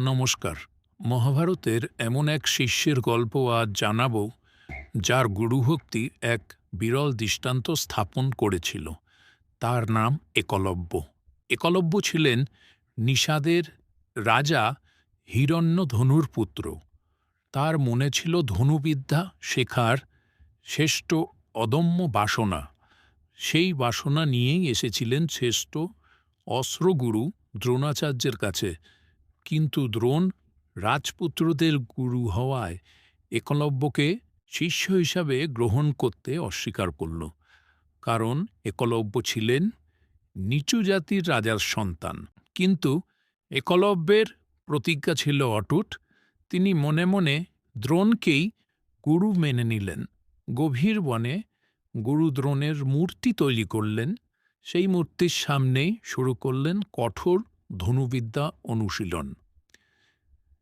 নমস্কার। মহাভারতের এমন এক শিষ্যের গল্প আজ জানাব, যার গুরুভক্তি এক বিরল দৃষ্টান্ত স্থাপন করেছিল। তার নাম একলব্য। একলব্য ছিলেন নিষাদের রাজা হিরণ্যধনুর পুত্র। তার মনে ছিল ধনুবিদ্যা শেখার শ্রেষ্ঠ অদম্য বাসনা। সেই বাসনা নিয়েই এসেছিলেন শ্রেষ্ঠ অস্ত্রগুরু দ্রোণাচার্যের কাছে। কিন্তু দ্রোণ রাজপুত্রদের গুরু হওয়ায় একলব্যকে শিষ্য হিসাবে গ্রহণ করতে অস্বীকার করল, কারণ একলব্য ছিলেন নিচু জাতির রাজার সন্তান। কিন্তু একলব্যের প্রতিজ্ঞা ছিল অটুট। তিনি মনে মনে দ্রোণকেই গুরু মেনে নিলেন, গভীর বনে গুরু দ্রোণের মূর্তি তৈরি করলেন, সেই মূর্তির সামনেই শুরু করলেন কঠোর ধনুবিদ্যা অনুশীলন।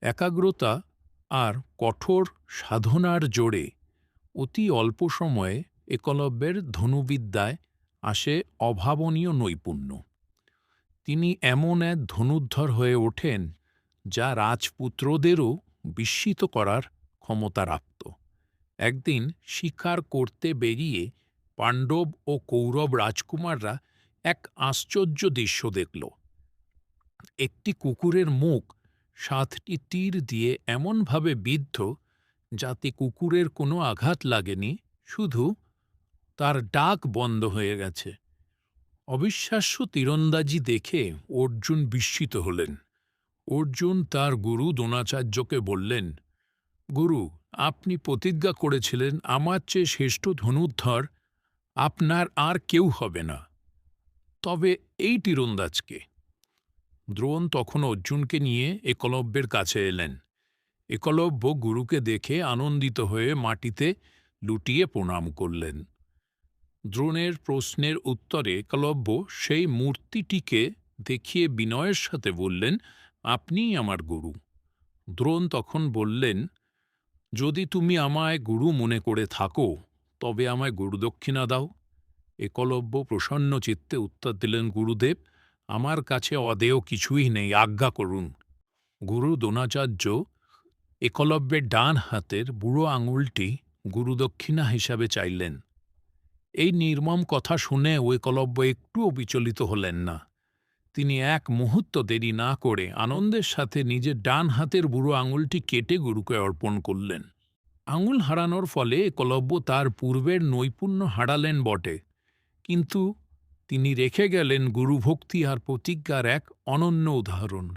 একাগ্রতা আর কঠোর সাধনার জোরে অতি অল্প সময়ে একলব্যের ধনুবিদ্যায় আসে অভাবনীয় নৈপুণ্য। তিনি এমন এক ধনুদ্ধর হয়ে ওঠেন যা রাজপুত্রদেরও বিস্মিত করার ক্ষমতা রাখত একদিন শিকার করতে বেরিয়ে পাণ্ডব ও কৌরব রাজকুমাররা এক আশ্চর্য দৃশ্য দেখল। একটি কুকুরের মুখ সাতটি তীর দিয়ে এমনভাবে বিদ্ধ যাতে কুকুরের কোনো আঘাত লাগেনি, শুধু তার ডাক বন্ধ হয়ে গেছে। অবিশ্বাস্য তীরন্দাজি দেখে অর্জুন বিস্মিত হলেন। অর্জুন তার গুরু দ্রোণাচার্যকে বললেন, গুরু, আপনি প্রতিজ্ঞা করেছিলেন আমার চেয়ে শ্রেষ্ঠ ধনুর্ধর আপনার আর কেউ হবে না। তবে এই তীরন্দাজকে দ্রোণ তখন অর্জুনকে নিয়ে একলব্যের কাছে এলেন। একলব্য গুরুকে দেখে আনন্দিত হয়ে মাটিতে লুটিয়ে প্রণাম করলেন। দ্রোণের প্রশ্নের উত্তরে একলব্য সেই মূর্তিটিকে দেখিয়ে বিনয়ের সাথে বললেন আপনিই আমার গুরু। দ্রোণ তখন বললেন, যদি তুমি আমায় গুরু মনে করে থাকো, তবে আমায় গুরুদক্ষিণা দাও। একলব্য প্রসন্ন চিত্তে উত্তর দিলেন, গুরুদেব আমার কাছে অদেয় কিছুই নেই, আজ্ঞা করুন। গুরু দ্রোণাচার্য, একলব্যের ডান হাতের বুড়ো আঙুলটি গুরুদক্ষিণা হিসাবে চাইলেন। এই নির্মম কথা শুনে একলব্য একটুও বিচলিত হলেন না। তিনি এক মুহূর্ত দেরি না করে আনন্দের সাথে নিজের ডান হাতের বুড়ো আঙুলটি কেটে গুরুকে অর্পণ করলেন। আঙুল হারানোর ফলে একলব্য তার পূর্বের নৈপুণ্য হারালেন বটে, কিন্তু তিনি রেখে গেলেন গুরুভক্তি আর প্রতিজ্ঞার এক অনন্য উদাহরণ।